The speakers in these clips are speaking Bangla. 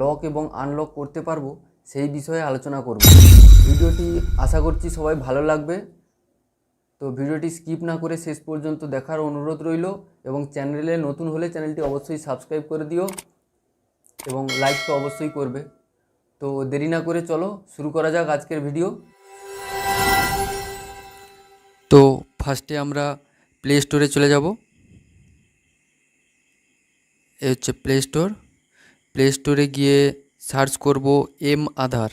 লক এবং আনলক করতে পারব, সেই বিষয়ে আলোচনা করব। ভিডিওটি আশা করছি সবাই ভালো লাগবে। তো ভিডিওটি স্কিপ না করে শেষ পর্যন্ত দেখার অনুরোধ রইল এবং চ্যানেলে নতুন হলে চ্যানেলটি অবশ্যই সাবস্ক্রাইব করে দিও এবং লাইক তো অবশ্যই করবে। তো দেরি না করে চলো শুরু করা যাক আজকের ভিডিও তো ফার্স্টে আমরা প্লে স্টোরে চলে যাব। এ হচ্ছে প্লে স্টোর প্লে স্টোরে গিয়ে সার্চ করব M Aadhaar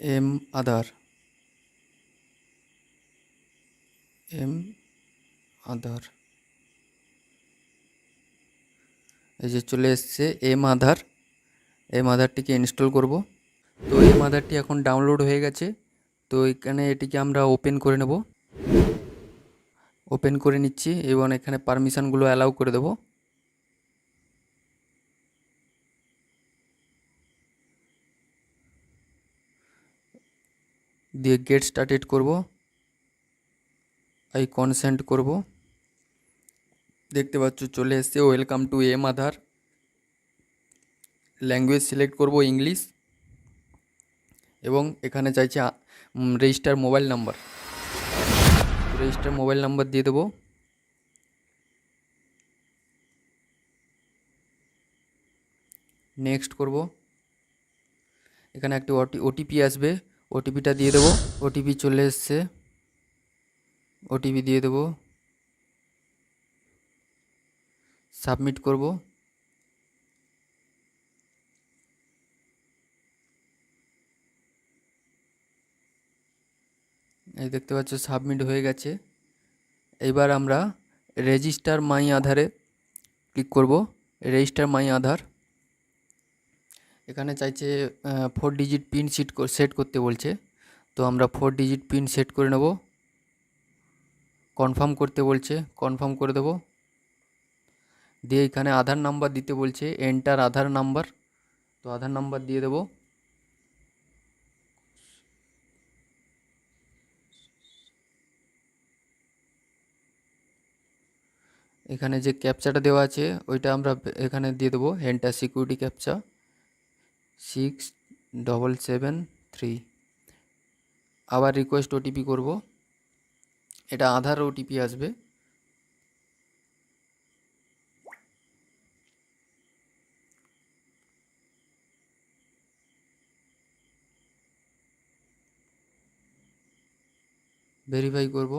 M Aadhaar M Aadhaar এই যে চলে এসছে এম আধার এম আধারটিকে ইনস্টল করব। তো এম আধারটি এখন ডাউনলোড হয়ে গেছে। তো এখানে এটিকে আমরা ওপেন করে নেব। ওপেন করে নিচ্ছি এবং এখানে পারমিশনগুলো অ্যালাউ করে দেবো। দিয়ে গেট স্টার্টেড করব। আই কনসেন্ট করব। দেখতে পাচ্ছ চলে এসছে। Welcome to M Aadhaar language select করব ইংলিশ এবং এখানে চাইছে register mobile number register mobile number দিয়ে দেবো। নেক্সট করব। এখানে একটি ওটি, ওটিপি আসবে। ওটিপিটা দিয়ে দেবো। ওটিপি চলে এসছে। ওটিপি দিয়ে দেবো। সাবমিট করব। এই দেখতে পাচ্ছ, সাবমিট হয়ে গেছে। এইবার আমরা রেজিস্টার মাই আধারে ক্লিক করব। Register my Aadhaar. এখানে চাইছে four digit PIN sit set করতে বলছে। তো আমরা ফোর ডিজিট পিন সেট করে নেব। কনফার্ম করতে বলছে কনফার্ম করে দেব। দিয়ে এখানে আধার নাম্বার দিতে বলছে এন্টার আধার নাম্বার তো আধার নাম্বার দিয়ে দেব। এখানে যে ক্যাপচাটা দেওয়া আছে, ওইটা আমরা এখানে দিয়ে দেবো enter security captcha six double seven three আবার রিকোয়েস্ট ওটিপি করব, এটা আধার ওটিপি আসবে। ভেরিফাই করব।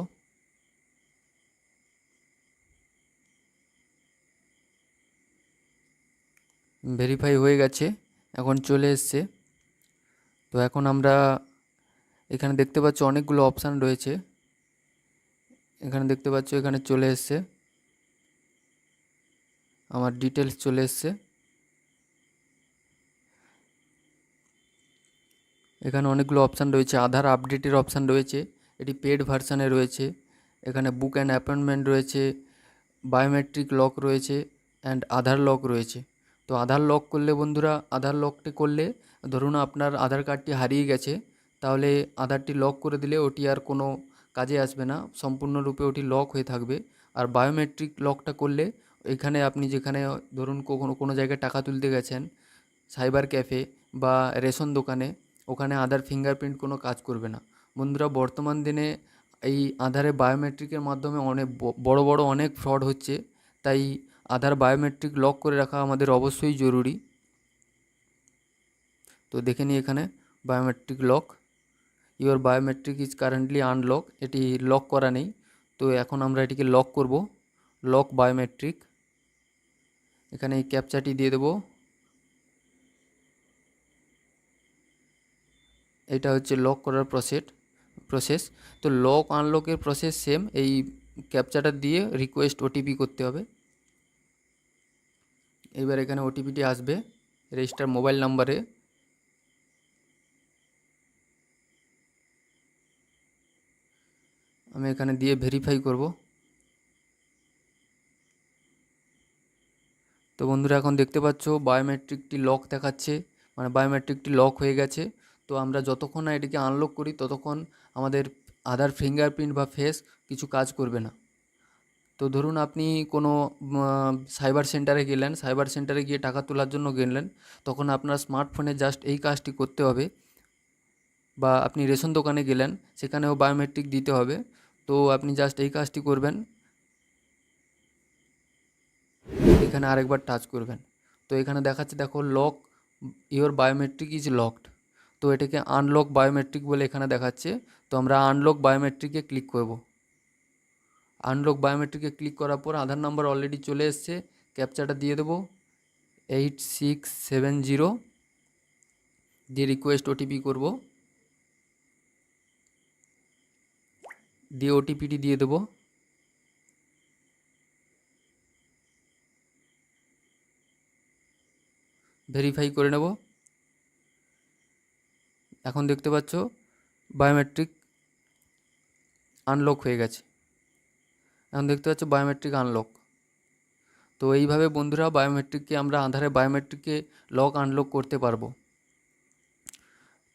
ভেরিফাই হয়ে গেছে, এখন চলে এসছে। তো এখন আমরা এখানে দেখতে পাচ্ছ অনেকগুলো অপশান রয়েছে। এখানে দেখতে পাচ্ছ, এখানে চলে এসছে। আমার ডিটেলস চলে এসছে। এখানে অনেকগুলো অপশান রয়েছে, আধার আপডেটের অপশান রয়েছে, এটি পেড ভার্সানে রয়েছে। এখানে বুক অ্যান্ড অ্যাপয়েন্টমেন্ট রয়েছে বায়োমেট্রিক লক রয়েছে অ্যান্ড আধার লক রয়েছে। তো আধার লক করলে বন্ধুরা, আধার লকটি করলে ধরুন আপনার আধার কার্ডটি হারিয়ে গেছে, তাহলে আধারটি লক করে দিলে ওটি আর কোনো কাজে আসবে না, সম্পূর্ণরূপে ওটি লক হয়ে থাকবে। আর বায়োমেট্রিক লকটা করলে এখানে আপনি যেখানে ধরুন কখনো কোনো জায়গায় টাকা তুলতে গেছেন সাইবার ক্যাফে বা রেশন দোকানে, ওখানে আধার ফিঙ্গারপ্রিন্ট কোনো কাজ করবে না। বন্ধুরা, বর্তমান দিনে এই আধারে বায়োমেট্রিকের মাধ্যমে অনেক বড় বড় অনেক ফ্রড হচ্ছে, তাই আধার বায়োমেট্রিক লক করে রাখা আমাদের অবশ্যই জরুরি। তো দেখে নিই এখানে biometric lock your biometric is currently unlock এটি লক করা নেই। তো এখন আমরা এটিকে লক করব। লক বায়োমেট্রিক এখানে এই ক্যাপচাটি দিয়ে দেব। এটা হচ্ছে লক করার প্রসেস প্রসেস তো লক আনলকের প্রসেস সেম এই ক্যাপচাটা দিয়ে রিকোয়েস্ট ওটিপি করতে হবে। এইবার এখানে ওটিপিটি আসবে রেজিস্টার মোবাইল নাম্বারে আমি এখানে দিয়ে ভেরিফাই করব। তো বন্ধুরা, এখন দেখতে পাচ্ছ বায়োমেট্রিকটি লক দেখাচ্ছে মানে বায়োমেট্রিকটি লক হয়ে গেছে। তো আমরা যতক্ষণ না এটিকে আনলক করি, ততক্ষণ আমাদের আধার ফিঙ্গারপ্রিন্ট বা ফেস কিছু কাজ করবে না। তো ধরুন আপনি কোনো সাইবার সেন্টারে গেলেন সাইবার সেন্টারে গিয়ে টাকা তোলার জন্য গেলেন, তখন আপনার স্মার্টফোনে জাস্ট এই কাজটি করতে হবে। বা আপনি রেশন দোকানে গেলেন, সেখানেও বায়োমেট্রিক দিতে হবে। তো আপনি জাস্ট এই কাজটি করবেন। এখানে আরেকবার টাচ করবেন। তো এখানে দেখাচ্ছে, দেখো lock your biometric is locked তো এটাকে আনলক বায়োমেট্রিক বলে এখানে দেখাচ্ছে। তো আমরা আনলক বায়োমেট্রিকে ক্লিক করব। আনলক বায়োমেট্রিকে ক্লিক করার পর আধার নাম্বার অলরেডি চলে এসছে। ক্যাপচাটা দিয়ে দেবো। এইট সিক্স সেভেন জিরো দিয়ে রিকোয়েস্ট ওটিপি করব। দিয়ে ওটিপিটি দিয়ে দেবো। ভেরিফাই করে নেব। এখন দেখতে পাচ্ছ বায়োমেট্রিক আনলক হয়ে গেছে। এখন দেখতে পাচ্ছ বায়োমেট্রিক আনলক তো এইভাবে বন্ধুরা বায়োমেট্রিককে আমরা আধারে বায়োমেট্রিককে লক আনলক করতে পারব।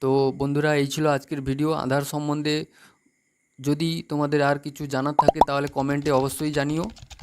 তো বন্ধুরা এই ছিল আজকের ভিডিও আধার সম্বন্ধে যদি তোমাদের আর কিছু জানার থাকে তাহলে কমেন্টে অবশ্যই জানিও।